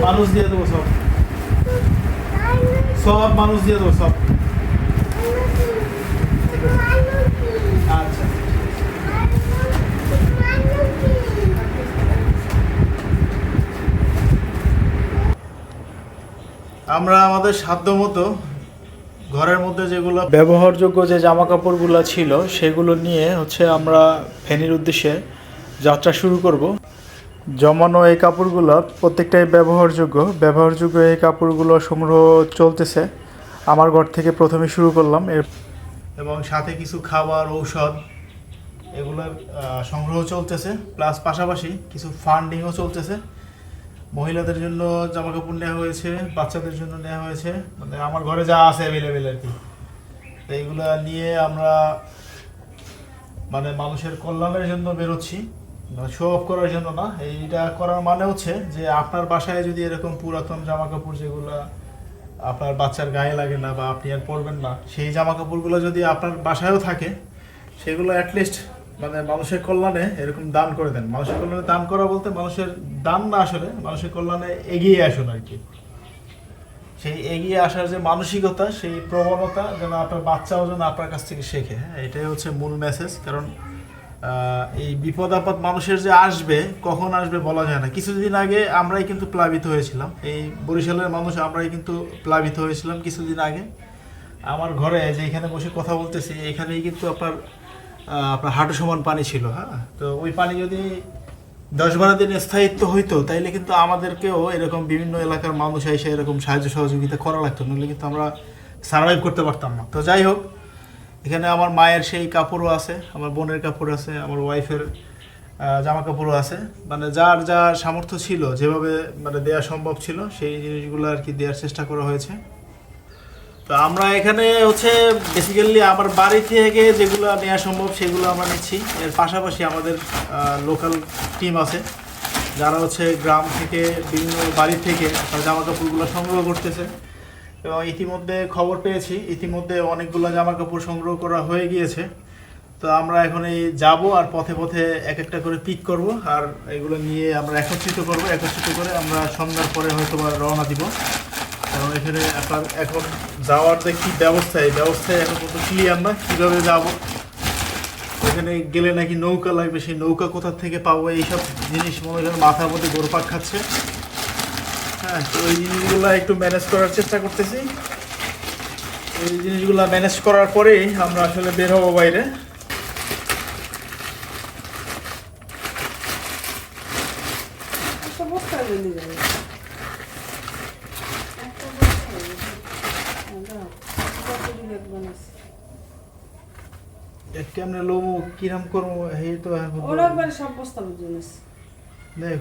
মানুষ দিয়ে দেবো সব। সব মানুষ দিয়ে দেবো সব। আচ্ছা। আমরা আমাদের সাধ্য মতো ঘরের মধ্যে যেগুলো ব্যবহারযোগ্য যে জামা কাপড়গুলো ছিল, সেগুলো নিয়ে হচ্ছে আমরা ফেনীর উদ্দেশ্যে যাত্রা শুরু করব। জমানো এই কাপড়গুলো প্রত্যেকটাই ব্যবহারযোগ্য। ব্যবহারযোগ্য এই কাপড়গুলো সংগ্রহ চলতেছে। আমার ঘর থেকে প্রথমে শুরু করলাম। এর এবং সাথে কিছু খাবার, ঔষধ এগুলোর সংগ্রহ চলতেছে। প্লাস পাশাপাশি কিছু ফান্ডিংও চলতেছে। মহিলাদের জন্য জামা কাপড় নেওয়া হয়েছে, বাচ্চাদের জন্য নেওয়া হয়েছে। মানে আমার ঘরে যা আছে অ্যাভেলেবেল আর কি। এইগুলা নিয়ে আমরা মানে মানুষের কল্যাণের জন্য বেরোচ্ছি। শো অফ করার জন্য না। এইটা করার মানে হচ্ছে যে আপনার বাসায় যদি এরকম পুরাতন জামা কাপড় যেগুলো আপনার বাচ্চার গায়ে লাগে না বা আপনি আর পরবেন না, সেই জামা কাপড়গুলো যদি আপনার বাসায়ও থাকে, সেগুলো অ্যাটলিস্ট মানে মানুষের কল্যাণে এরকম দান করে দেন। মানুষের কল্যাণে দান করা বলতে মানুষের দান না আসলে, মানুষের কল্যাণে এগিয়ে আসুন আর কি। সেই এগিয়ে আসার যে মানসিকতা, সেই প্রবণতা যেন আপনার বাচ্চাও যেন আপনার কাছ থেকে শেখে। হ্যাঁ এটাই হচ্ছে মূল মেসেজ কারণ এই বিপদ আপদ মানুষের যে আসবে, কখন আসবে বলা যায় না। কিছুদিন আগে আমরাই কিন্তু প্লাবিত হয়েছিলাম। এই বরিশালের মানুষ আমরাই কিন্তু প্লাবিত হয়েছিলাম কিছুদিন আগে। আমার ঘরে যে এখানে বসে কথা বলতেছি, এখানেই কিন্তু আপনার আপনার হাঁটু সমান পানি ছিল হ্যাঁ? তো ওই পানি যদি দশ বারো দিন স্থায়িত্ব হইতো, তাইলে কিন্তু আমাদেরকেও এরকম বিভিন্ন এলাকার মানুষ এসে এরকম সাহায্য সহযোগিতা করা লাগতো। নইলে কিন্তু আমরা সার্ভাইভ করতে পারতাম না। তো যাই হোক এখানে আমার মায়ের সেই কাপড়ও আছে, আমার বোনের কাপড় আছে, আমার ওয়াইফের জামা কাপড়ও আছে। মানে যার যা সামর্থ্য ছিল, যেভাবে মানে দেওয়া সম্ভব ছিল, সেই জিনিসগুলো আর কি দেওয়ার চেষ্টা করা হয়েছে। তো আমরা এখানে হচ্ছে বেসিক্যালি আমার বাড়ি থেকে যেগুলো নেওয়া সম্ভব, সেগুলো আমরা নিচ্ছি। এর পাশাপাশি আমাদের লোকাল টিম আছে। যারা হচ্ছে গ্রাম থেকে, বিভিন্ন বাড়ি থেকে জামা কাপড়গুলো সংগ্রহ করতেছে। এবং ইতিমধ্যে খবর পেয়েছি। ইতিমধ্যে অনেকগুলো জামা কাপড় সংগ্রহ করা হয়ে গিয়েছে। তো আমরা এখন এই যাব আর পথে পথে এক একটা করে পিক করব আর এগুলো নিয়ে আমরা একত্রিত করব। একত্রিত করে আমরা সন্ধ্যার পরে হয়তো বা রওনা দিব। কারণ এখানে আপনার এখন যাওয়ার যে কি ব্যবস্থা, এই ব্যবস্থায় এখন পর্যন্ত ক্লিয়ার না কীভাবে যাব। এখানে গেলে নাকি নৌকা লাগবে, সেই নৌকা কোথা থেকে পাবো, এইসব জিনিস মনে হয় মাথার মধ্যে গোরপাক খাচ্ছে। হ্যাঁ ওই জিনিসগুলো একটু ম্যানেজ করার চেষ্টা করতেছি। এই জিনিসগুলো ম্যানেজ করার পরেই আমরা আসলে বের হব বাইরে? কেমনে লোমো কিরাম করব এই তো ওরা একবারে সব বস্তা বুঝে দেখ